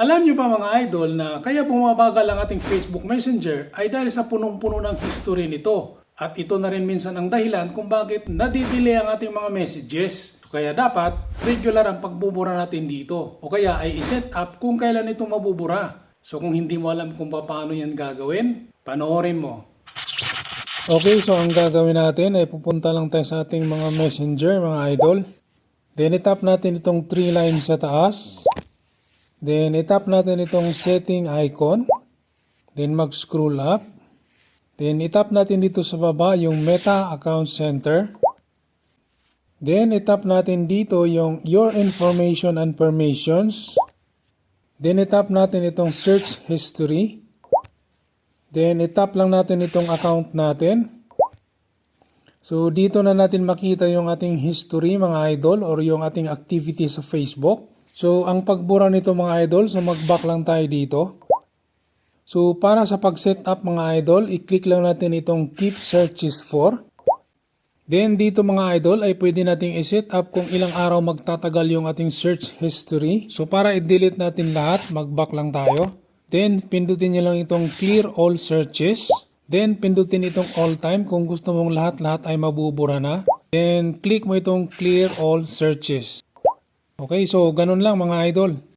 Alam nyo ba mga idol na kaya bumabagal ang ating Facebook Messenger ay dahil sa punong-puno ng history nito. At ito na rin minsan ang dahilan kung bakit nadidelay ang ating mga messages. Kaya dapat regular ang pagbubura natin dito. O kaya ay iset up kung kailan ito mabubura. So kung hindi mo alam kung paano yan gagawin, panoorin mo. Okay, so ang gagawin natin ay pupunta lang tayo sa ating mga messenger, mga idol. Then itap natin itong three lines sa taas. Then itap natin itong setting icon. Then mag-scroll up. Then itap natin dito sa baba yung Meta Account Center. Then itap natin dito yung Your Information and Permissions. Then itap natin itong Search History. Then itap lang natin itong account natin. So dito na natin makita yung ating history mga idol or yung ating activity sa Facebook. So ang pagbura nito mga idol, so mag-back lang tayo dito. So para sa pag-set up mga idol, i-click lang natin itong keep searches for. Then dito mga idol ay pwede nating i-set up kung ilang araw magtatagal yung ating search history. So para i-delete natin lahat, mag-back lang tayo. Then pindutin nyo lang itong clear all searches. Then pindutin itong all time kung gusto mong lahat-lahat ay mabubura na. Then click mo itong clear all searches. Okay, so ganun lang mga idol.